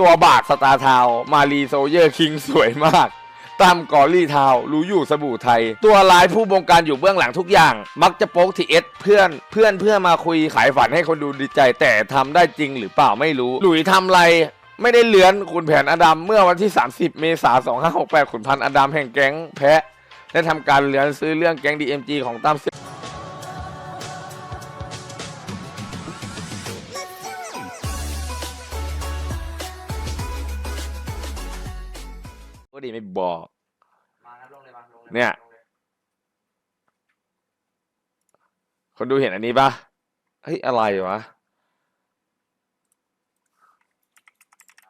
ตัวบาทสตาร์ทาว มารีโซเยอร์คิงสวยมากตั้มกอรี่ทาวรู้อยู่สบู่ไทย ตัวร้ายผู้บงการอยู่เบื้องหลังทุกอย่าง มักจะโป๊กทีเอสเพื่อนเพื่อนเพื่อมาคุยขายฝันให้คนดูดีใจ แต่ทำได้จริงหรือเปล่าไม่รู้ หลุยทำไรไม่ได้เลือนขุนแผนอดัมเมื่อวันที่ 30 เมษายน2568ขุนพันธ์อดัมแห่งแก๊งแพะ ได้ทำการเลือนซื้อเรื่องแก๊ง DMG ของตั้มก็ ดีไม่บอก มาครับลงเลยมาลงเลยเนี่ย ลงลคนดูเห็นอันนี้ปะเฮ้ยอะไรวะ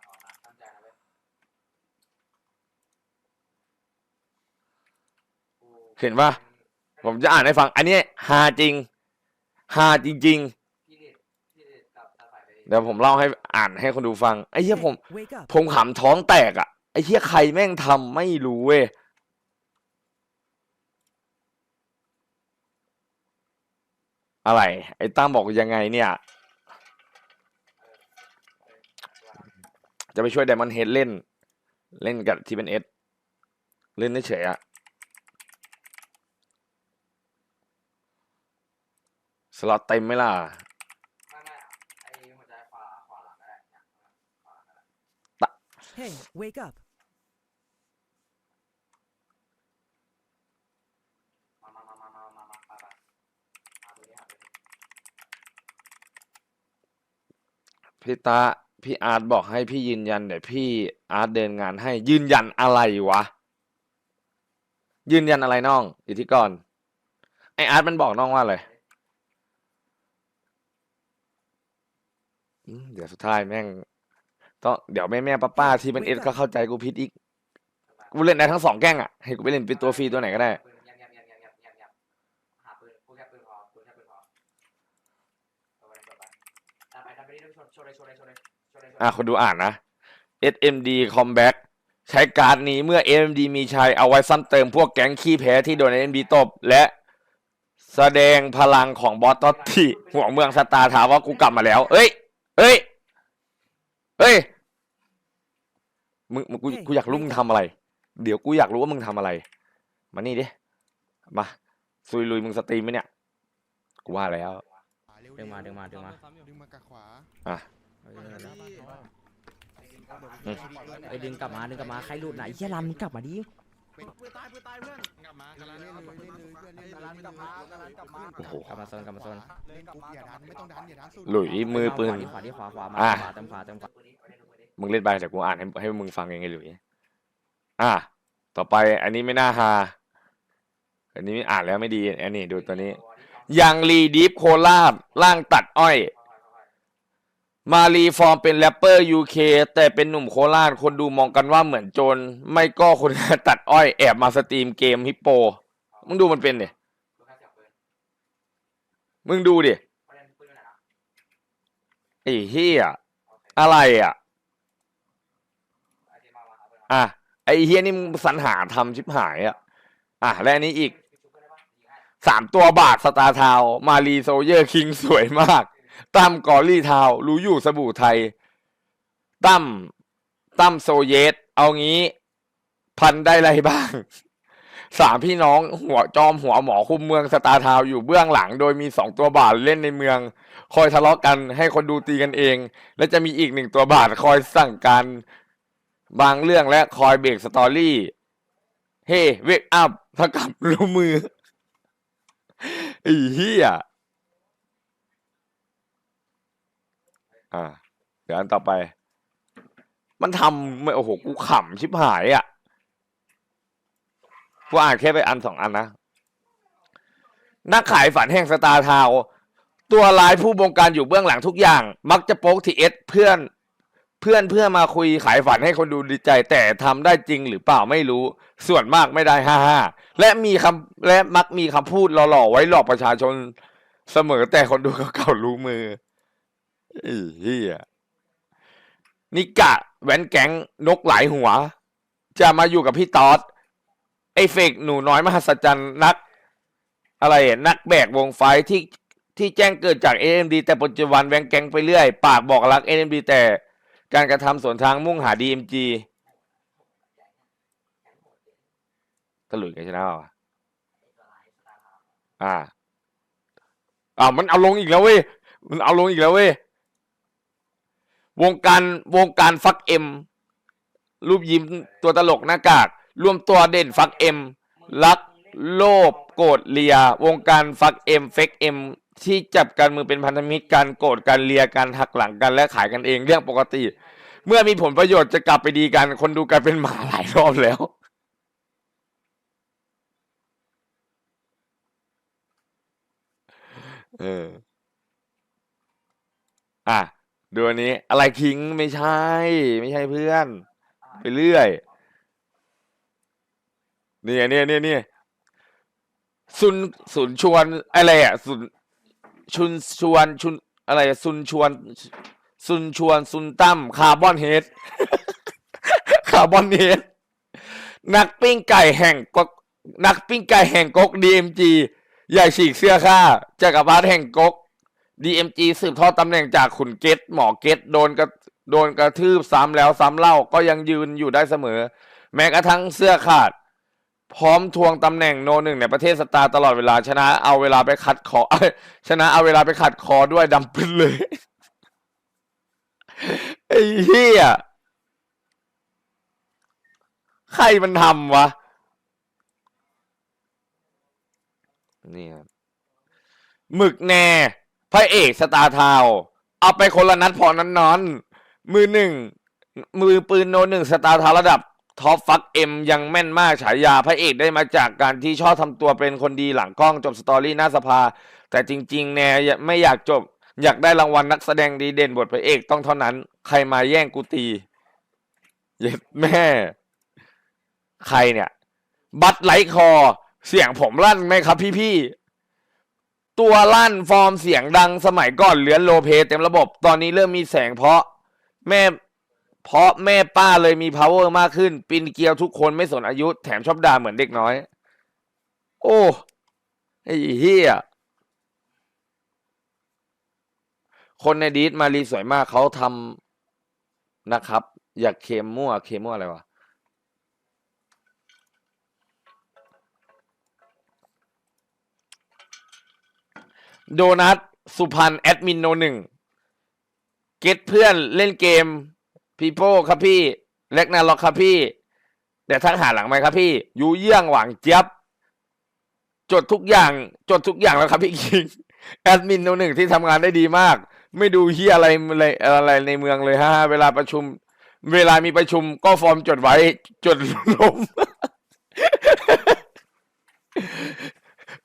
เอานะตั้งใจนะเว้ยกูเห็นปะ ผมจะอ่านให้ฟัง อันนี้ฮาจริงฮาจริง พี่เด็ดพี่เด็ดกับตาฝ่ายไปๆ เดี๋ยวผมเล่าให้อ่านให้คนดูฟังไอ้เหี้ยผม Wake up. ผมขำท้องแตกอะ ไอ้เหี้ยใครแม่งทำไม่รู้เว้ยอะไร ไอ้ตั้มบอกยังไงเนี่ย จะไปช่วยไดมอนเฮดเล่น เล่นกับทีเป็นเอสเล่นเฉยๆอะสล็อตเต็มไหมล่ะไม่ไม่อะไอ้หัวใจขวาขวาหลังก็ได้เนี่ยขวาหลังก็ได้ Hey, wake up. มามามามามามามาไปไปหาตัวนี้หาตัวนี้ พี่ตาพี่อาร์ตบอกให้พี่ยืนยันเดี๋ยวพี่อาร์ตเดินงานให้ยืนยันอะไรวะ ยืนยันอะไรน้องอิทธิกรไออาร์ตมันบอกน้องว่าอะไรเดี๋ยวสุดท้ายแม่งต้องเดี๋ยวแม่แม่ป้าป้าที่เป็นเอสก็เข้าใจกูผิดอีก กูเล่นได้ทั้งสองแกล้งอะให้กูไปเล่นเป็นตัวฟรีตัวไหนก็ได้ อะคนดูอ่านนะ SMD Comeback ใช้การ์ดนี้เมื่อ SMD มีชัยเอาไว้ซ้ำเติมพวกแก๊งขี้แพ้ที่โดน SMD ตบ และแสดงพลังของบอสตอตที่หัวเมืองสตาร์ถามว่ากูกลับมาแล้ว เอ้ย เอ้ย เอ้ย มึงมึงกูกูอยากรู้มึงทำอะไร เดี๋ยวกูอยากรู้ว่ามึงทำอะไร มานี่ดิ มาซุยลุยมึงสตรีมไหมเนี่ย กูว่าแล้ว ดึงมาดึงมาดึงมา ดึงมากะขวา อะ เอออืมเอ้ยดึงกลับมาดึงกลับมาใครหลุดไหนเฮียรันมึงกลับมาดิปืนตายปืนตายเพื่อนกลับมากำลังเล่นเลยเล่นเลยเพื่อนเล่นเลยเล่นเลยโอ้โหกลับมาโซนกลับมาโซนเล่นปุ๊บอย่าดันไม่ต้องดันอย่าดันสุดหลุยมือปืนขวาที่ขวาที่ขวาขวามาอะ ขวาเต็มขวาเต็มขวาปืนนี้เอาไปเล่นปืนนี้มึงเล่นไปแต่กูอ่านให้ให้มึงฟังเองไงหลุยอะ ต่อไปอันนี้ไม่น่าฮาอันนี้อ่านแล้วไม่ดี อันนี้ดูตัวนี้ ยังรีดีฟโคราชล่างตัดอ้อย มารีฟอร์มเป็นแรปเปอร์ยูเคแต่เป็นหนุ่มโคราชคนดูมองกันว่าเหมือนโจรไม่ก็คนตัดอ้อยแอบมาสตรีมเกมฮิปโป มึงดูมันเป็นดิดูแค่ยมึงดูดิไอ้เฮียอะไรอะ อะ ไอ้เฮียนี่มึงสรรหาทำชิบหายอะ อะ และอันนี้อีก สามตัวบาทสตาร์ทาว มารีโซเยอร์คิงสวยมาก ตั้มกอรี่ทาวรู้อยู่สบู่ไทย ตั้มตั้มโซเยสเอางี้ พันได้ไรบ้าง สามพี่น้องหัวจอมหัวหมอคุมเมืองสตาร์ทาวอยู่เบื้องหลัง โดยมีสองตัวบาทเล่นในเมือง คอยทะเลาะกันให้คนดูตีกันเอง และจะมีอีกหนึ่งตัวบาทคอยสั่งการบางเรื่องและคอยเบรกสตอรี่ เฮ้เวกอัพเท่ากับรู้มืออ้เหี้ย อ่า เดี๋ยวอันต่อไป มันทำไม่โอ้โหกูขำชิบหายอะกูอ่านแค่ไปอันสองอันนะนักขายฝันแห่งสตาร์ทาวตัวร้ายผู้บงการอยู่เบื้องหลังทุกอย่าง มักจะโป๊กทีเอสเพื่อนเพื่อนเพื่อมาคุยขายฝันให้คนดูดีใจ แต่ทำได้จริงหรือเปล่าไม่รู้ ส่วนมากไม่ได้ฮ่าฮ่าและมีคำและมักมีคำพูดหล่อๆไว้หลอกประชาชนเสมอแต่คนดูเก่าๆรู้มือ ไอ้เหี้ยนิกะแหวนแก๊งนกหลายหัว จะมาอยู่กับพี่ตอดไอเฟกหนูน้อยมหัศจรรย์นัก อะไรอะนักแบกวงไฟที่ที่แจ้งเกิดจาก AMD แต่ปัจจุบันแหวนแก๊งไปเรื่อย ปากบอกรัก AMD แต่การกระทำสวนทางมุ่งหา DMG ตะลุยกันชนะเปล่ะอ่าอ่ามันเอาลงอีกแล้วเว้ย มันเอาลงอีกแล้วเว้ย วงการวงการฟักเอ็ม รูปยิ้มตัวตลกหน้ากากรวมตัวเด่นฟักเอ็มรักโลภโกรธเลีย วงการฟักเอ็มเฟกเอ็มที่จับกันมือเป็นพันธมิตรการโกรธกันเลียกันหักหลังกันและขายกันเองเรื่องปกติ เมื่อมีผลประโยชน์จะกลับไปดีกัน คนดูกลายเป็นหมาหลายรอบแล้วเอออะ ดูอันนี้ อะไรคิงไม่ใช่ ไม่ใช่เพื่อน ไปเรื่อยเนี่ยเนี่ยเนี่ยเนี่ยซุนสุนชวนอะไรอะสุนชุนชวนชุนอะไรอะซุนชวนซุนชวนซุนตั้มคาร์บอนเฮดคาร์บอนเฮดนักปิ้งไก่แห่งกกนักปิ้งไก่แห่งกก DMG ใหญ่ฉีกเสื้อผ้าจักรพรรดิแห่งกก DMG สืบทอดตำแหน่งจากขุนเกตหมอเกตโดนกระโดนกระทืบซ้ำแล้วซ้ำเล่าก็ยังยืนอยู่ได้เสมอ แม้กระทั่งเสื้อขาด พร้อมทวงตำแหน่งโนหนึ่งในประเทศสตาร์ตลอดเวลาชนะเอาเวลาไปขัดคอชนะเอาเวลาไปขัดคอด้วยดำปื้นเลยไอ้เหี้ยใครมันทำวะนี่ครับหมึกแน่ พระเอกสตาร์ทาวเอาไปคนละนัดพอนั้นนอนมือหนึ่งมือปืนโนหนึ่งสตาร์ทาวระดับท็อปฟักเอ็มยังแม่นมากฉายาพระเอกได้มาจากการที่ชอบทำตัวเป็นคนดีหลังกล้องจบสตอรี่หน้าสภา แต่จริง ๆ แน่ไม่อยากจบ อยากได้รางวัลนักแสดงดีเด่นบทพระเอกต้องเท่านั้น ใครมาแย่งกูตี เย็ดแม่ ใครเนี่ย บัตรไหลคอ เสียงผมลั่นไหมครับพี่ๆ ตัวลั่นฟอร์มเสียงดังสมัยก่อนเลือนโลเพเต็มระบบ ตอนนี้เริ่มมีแสงเพราะแม่เพราะแม่ป้าเลยมี power มากขึ้นปีนเกลียวทุกคนไม่สนอายุ แถมชอบด่าเหมือนเด็กน้อย โอ้ไอ้เฮียคนในดีดมารีสวยมากเขาทำนะครับ อยากเคมมั่วเคมมั่วอะไรวะ โดนัทสุพรรณแอดมินโนหนึ่งเก็ตเพื่อนเล่นเกมพีโป้ครับพี่เล็กนาล็อกครับพี่แต่ทักหาหลังไหมครับพี่ยูเยี่ยงหวังเจี๊ยบจดทุกอย่างจดทุกอย่างแล้วครับพี่คิงแอดมินโนหนึ่งที่ทำงานได้ดีมาก ไม่ดูเฮียอะไรอะไรในเมืองเลยฮะเวลาประชุม เวลามีประชุมก็ฟอร์มจดไว้ จดลม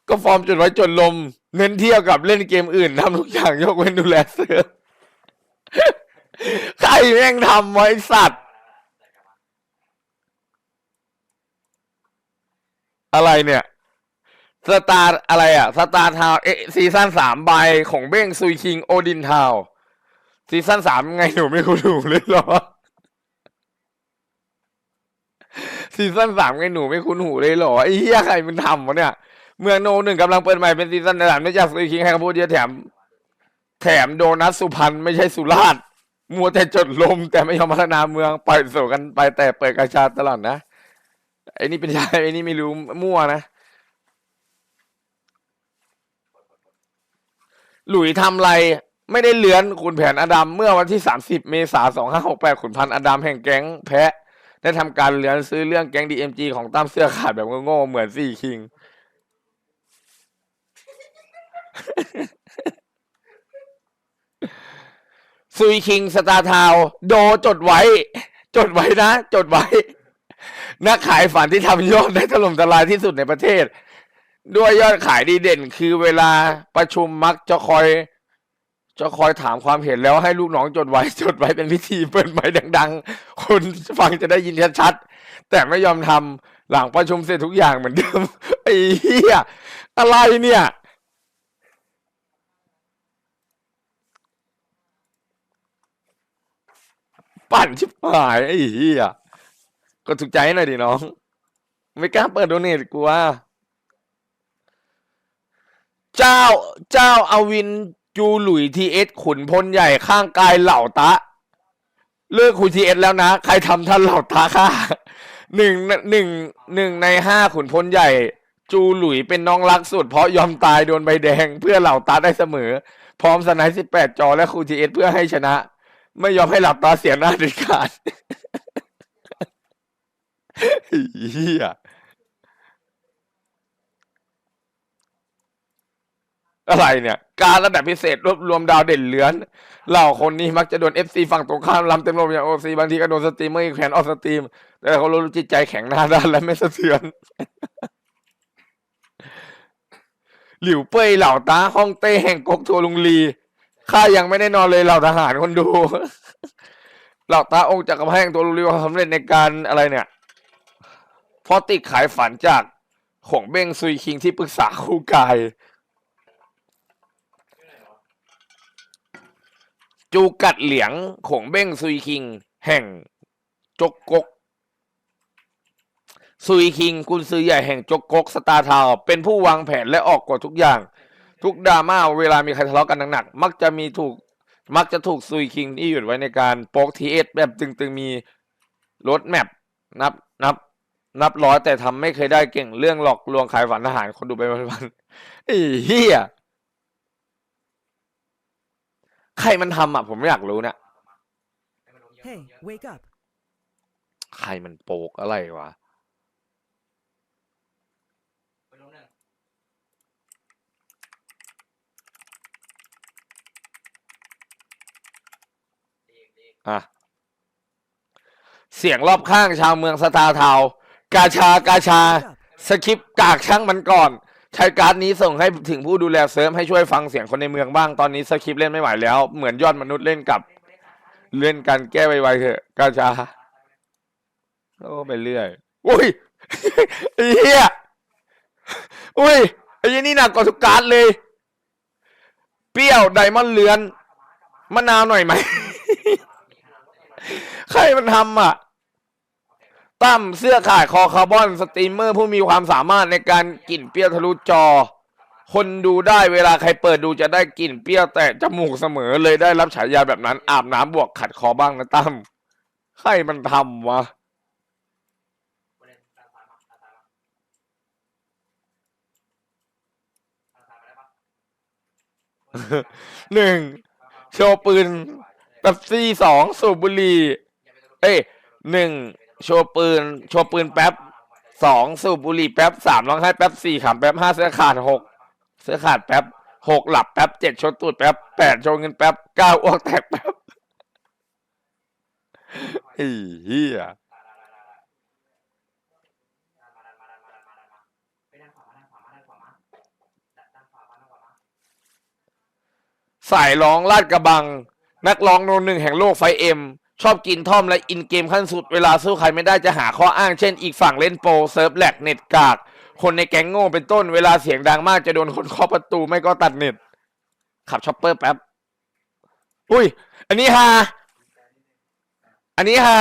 ก็ฟอร์มจดไว้จดลม เน้นเที่ยวกับเล่นเกมอื่นทำทุกอย่างยกเว้นดูแลเสือใครแม่งทำไว้สัตว์ อะไรเนี่ย สตาร์อะไรอะ สตาร์ทาวเอซีซั่นสามใบของเบ้งซุยคิงโอดินทาวซีซั่นสามไงหนูไม่คุ้นหูเลยหรอซีซั่นสามไงหนูไม่คุ้นหูเลยหรอไอ้เหี้ยใครมันทำวะเนี่ย เมืองโนหนึ่งกำลังเปิดใหม่เป็นซีซั่นสามไม่จากซุยคิงให้คำพูดเยอะแถม แถมโดนัทสุพรรณไม่ใช่สุราษฎร์มัวแต่จดลม แต่ไม่ยอมพัฒนาเมืองปล่อยโศกันไปแต่เปิดกระชาตลอดนะไอ้นี่เป็นชายไอ้นี่ไม่รู้มั่วนะหลุยทำไรไม่ได้เลือนขุนแผนอดัมเมื่อวันที่ 30 เมษายน2568ขุนพันธ์อดัมแห่งแก๊งแพะ ได้ทำการเลือนซื้อเรื่องแก๊ง DMG ของตั้มเสื้อขาดแบบโง่ๆเหมือนซี่คิง ซุยคิงสตาร์ทาวโดจดไว้ จดไว้นะ จดไว้ นักขายฝันที่ทำยอดได้ถล่มทลายที่สุดในประเทศ ด้วยยอดขายดีเด่น คือเวลาประชุมมักจะคอย จะคอยถามความเห็นแล้วให้ลูกน้องจดไว้ จดไว้เป็นพิธีเปิดไม้ดัง ๆ คนฟังจะได้ยินชัดๆแต่ไม่ยอมทำหลังประชุมเสร็จทุกอย่างเหมือนเดิมไอ้เหี้ยอะไรเนี่ย ปั่นชิบหายไอ้เหี้ยก็ถูกใจหน่อยดิน้อง ไม่กล้าเปิดโดเนทกูว่า เจ้าเจ้าอาวินจูหลุยทีเอสขุนพลใหญ่ข้างกายเหล่าตะ เลิกคุยทีเอสแล้วนะ ใครทำท่านเหล่าตาค่าหนึ่งหนึ่งหนึ่งในห้าขุนพลใหญ่ จูหลุยเป็นน้องรักสุด เพราะยอมตายโดนใบแดง เพื่อเหล่าตาได้เสมอ พร้อมสไนสิบแปดจอและคูทีเอสเพื่อให้ชนะ ไม่ยอมให้หลับตาเสียงหน้าเด็ดขาดเฮียอะไรเนี่ย การระดับพิเศษรวบรวมดาวเด่นเลือน เหล่าคนนี้มักจะโดนเอฟซีฝั่งตรงข้ามลำเต็มลมอย่างโอซีบางทีก็โดนสตรีมเมอร์แขวนออฟสตรีม แต่เขารู้จิตใจแข็งหน้าด้านและไม่สะเทือน หลิวเป้ยเหล่าตาฮ่องเต้แห่งกกทัวลุงลี ข้ายังไม่ได้นอนเลยเหล่าทหารคนดู เหล่าตาองค์จักรพรรดิแห่งตัวลุงลีควาสำเร็จในการอะไรเนี่ยเพราะติดขายฝันจากหงเบ้งซุยคิงที่ปรึกษาคู่กาย จูกัดเหลียงขงเบ้งซุยคิง แห่งจกกกซุยคิงกุนซือใหญ่แห่งจกกกสตาร์ทาวเป็นผู้วางแผนและออกกฎทุกอย่าง ทุกดราม่าเวลามีใครทะเลาะกันหนักๆมักจะมีถูกมักจะถูกซุยคิงที่หยุดไว้ในการโป๊กทีเอสแบบตึงๆมีรถแมพนับนับ นับร้อยแต่ทำไม่เคยได้เก่งเรื่องหลอกลวงขายฝันทหารคนดูไปวันๆไอ้เหี้ยใครมันทำอะ ผมอยากรู้เนี่ย Hey, wake up. ใครมันโปกอะไรวะ ไปล้มหนึ่งดีดี อะเสียงรอบข้างชาวเมืองสตาร์ทาว กาชากาชา สคริปต์กากช่างมันก่อน ใช้การ์ดนี้ส่งให้ถึงผู้ดูแลเซิร์ฟให้ช่วยฟังเสียงคนในเมืองบ้างตอนนี้สคริปต์เล่นไม่ไหวแล้ว เหมือนยอดมนุษย์เล่นกับ เล่นกันแก้ไวๆเถอะ กาชาโอ้ไปเรื่อยอุ้ยไอ้เหี้ยอุ้ยไอ้ยี่นี่หนักกว่าทุกการ์ดเลย เปรี้ยวไดมอนด์เลือนมะนาวหน่อยไหม ใครมันทำอะ ตั้มเสื้อขาดคอคาร์บอนสตรีมเมอร์ผู้มีความสามารถในการกลิ่นเปรี้ยวทะลุจอ คนดูได้เวลาใครเปิดดูจะได้กลิ่นเปรี้ยวแต่จมูกเสมอเลยได้รับฉายาแบบนั้น อาบน้ำบวกขัดคอบ้างนะตั้มใครมันทำวะประเด็นด้านซ้ายมาด้านซ้ายมาด้านซ้ายมาได้ปะหนึ่งโชว์ปืนแป๊บซีสองสูบบุหรี่ เอ้ยหนึ่งโชว์ปืน โชว์ปืนแป๊บสองสูบบุหรี่แป๊บสามร้องไห้แป๊บสี่ขำแป๊บห้าเสื้อขาดหกเสื้อขาดแป๊บหกหลับแป๊บเจ็ดชดตูดแป๊บแปดโชว์เงินแป๊บเก้าอ้วกแตกแป๊บไอ้เหี้ยสายร้องลาดกระบัง นักร้องโนนหนึ่งแห่งโลกไฟเอ็ม ชอบกินท่อมและอินเกมขั้นสุดเวลาสู้ใครไม่ได้จะหาข้ออ้างเช่นอีกฝั่งเล่นโปรเซิร์ฟแหลกเน็ตกาก คนในแก๊งโง่เป็นต้นเวลาเสียงดังมากจะโดนคนเคาะประตูไม่ก็ตัดเน็ต ขับช็อปเปอร์แป๊บ อุ้ย อันนี้ฮาอันนี้ฮา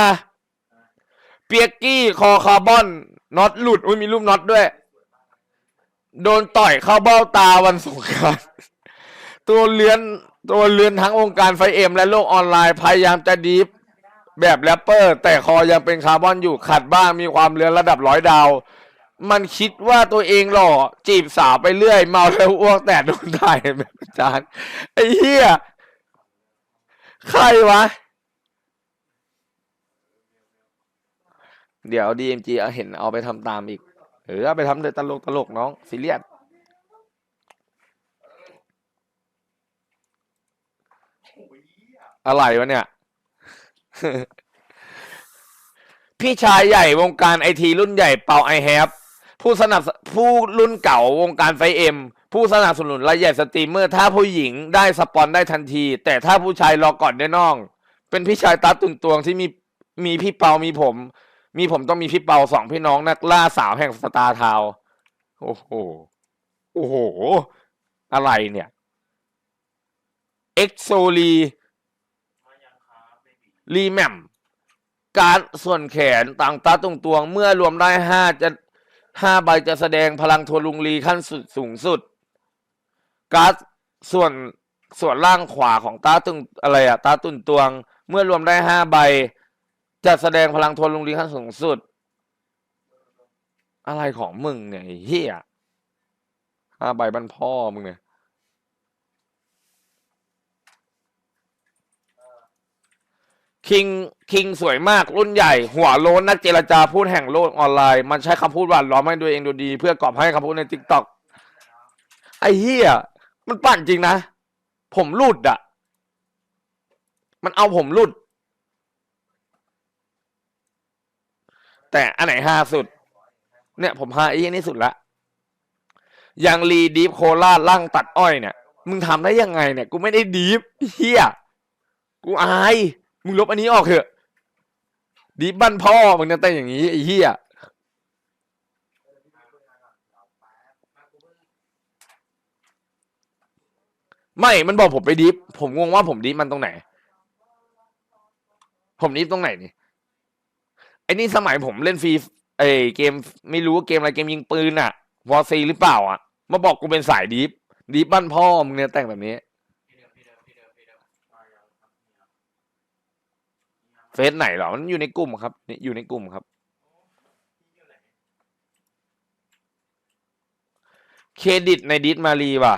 เปียกกี้คอคาร์บอนน็อตหลุด อุ้ยมีรูปน็อตด้วย โดนต่อยเข้าเบ้าตาวันสงกรานต์ตัวเลือนตัวเลือนทั้งองค์การไฟเอ็มและโลกออนไลน์พยายามจะดีฟ แบบแรปเปอร์แต่คอยังเป็นคาร์บอนอยู่ขัดบ้างมีความเลือนระดับร้อยดาว มันคิดว่าตัวเองหล่อจีบสาวไปเรื่อย เมาแล้วอ้วกแต่โดนถ่ายแบบอาจารย์ไอ้เหี้ยใครวะ เดี๋ยว DMG เอาเห็นเอาไปทำตามอีกเออเอาไปทำเลยตลกตลกน้องซีเรียสอะไรวะเนี่ย พี่ชายใหญ่วงการไอทีรุ่นใหญ่เป่าไอแฮปผู้สนับผู้รุ่นเก่าวงการไฟเอ็มผู้สนับสนุนรายใหญ่สตรีมเมอร์ ถ้าผู้หญิงได้สปอนได้ทันที แต่ถ้าผู้ชายรอก่อนได้น้อง เป็นพี่ชายตาตุนตวงที่มีมีพี่เปา มีผม มีผมต้องมีพี่เปาสองพี่น้องนักล่าสาวแห่งสตาร์ทาวโอ้โห โอ้โห อะไรเนี่ย เอ็กโซลี รีแมมการส่วนแขนต่างตาตรงตวง เมื่อรวมได้ห้าจะห้าใบจะแสดงพลังทวนลุงลีขั้นสุดสูงสุด การส่วนส่วนล่างขวาของตาตุงอะไรอะตาตุนตวง เมื่อรวมได้ห้าใบ จะแสดงพลังทวนลงลีขั้นสูงสุด อะไรของมึงเนี่ยเฮียห้าใบบันพ่อมึงเนี่ย คิงคิงสวยมากรุ่นใหญ่ หัวโล้นนักเจรจาพูดแห่งโลกออนไลน์ มันใช้คำพูดหวานล้อมให้ตัวเองดูดี เพื่อกอบให้คำพูดในทิกตอกไอ้เหี้ยมันปั่นจริงนะ ผมหลุดอะมันเอาผมหลุด แต่อันไหนฮาสุด เนี่ย ผมฮาไอ้เหี้ยนี่สุดละยังรีดีฟโคราล่างตัดอ้อยเนี่ย มึงทำได้ยังไงเนี่ย กูไม่ได้ดีฟเฮียกูอาย มึงลบอันนี้ออกเถอะ ดีฟบ้านพ่อมึงจะแต่งอย่างนี้ไอ้เฮียไม่ มันบอกผมไปดีฟผมงงว่าผมดีฟมันตรงไหน ผมดีฟตรงไหนนี่ ไอ้นี่สมัยผมเล่นฟรีไอ้เกมไม่รู้ว่าเกมอะไรเกมยิงปืนอะวอซีหรือเปล่าอะมาบอกกูเป็นสายดีฟดีฟบ้านพ่อมึงเนี่ยแต่งแบบนี้ พี่เดิมพี่เดิมพี่เดิมพี่เดิม เฟซไหนเหรอ มันอยู่ในกลุ่มครับนี่อยู่ในกลุ่มครับ เครดิตในดิสมารีว่ะ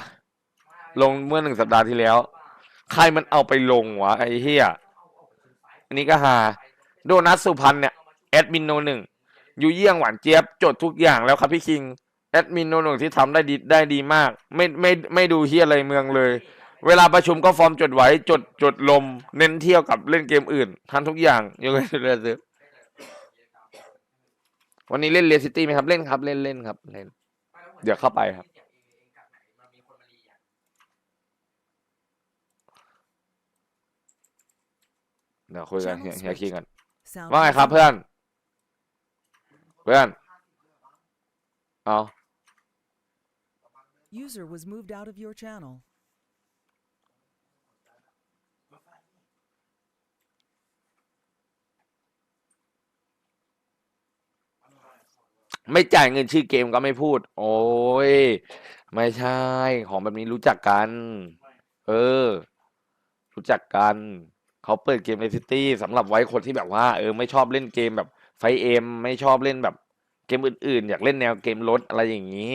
ลงเมื่อหนึ่งสัปดาห์ที่แล้ว ใครมันเอาไปลงวะไอ้เหี้ย อันนี้ก็หา โดนัทสุพรรณเนี่ย แอดมินโนหนึ่งอยู่เยี่ยงหวานเจี๊ยบ จดทุกอย่างแล้วครับพี่คิง แอดมินโนหนึ่งที่ทำได้ดีได้ดีมาก ไม่ไม่ไม่ดูเฮียอะไรเมืองเลย เวลาประชุมก็ฟอร์มจดไว้จดจดลม เน้นเที่ยวกับเล่นเกมอื่นทำทุกอย่างยกเว้นเรือซื้อวันนี้เล่นเรซิตี้ไหมครับเล่นครับ เล่นเล่นครับเล่น เดี๋ยวเข้าไปครับ เดี๋ยวคุยกันเฮียเฮียคิงกัน Sound ว่าไงครับเพื่อน เพื่อน เอา User was moved out of your channel. ไม่จ่ายเงินชื่อเกมก็ไม่พูด โอ้ย ไม่ใช่ ของแบบนี้รู้จักกัน เออ รู้จักกัน เขาเปิดเกมในซิตี้สำหรับไว้คนที่แบบว่า เออ ไม่ชอบเล่นเกมแบบไฟเอ็มไม่ชอบเล่นแบบเกมอื่นๆ อยากเล่นแนวเกมรถอะไรอย่างนี้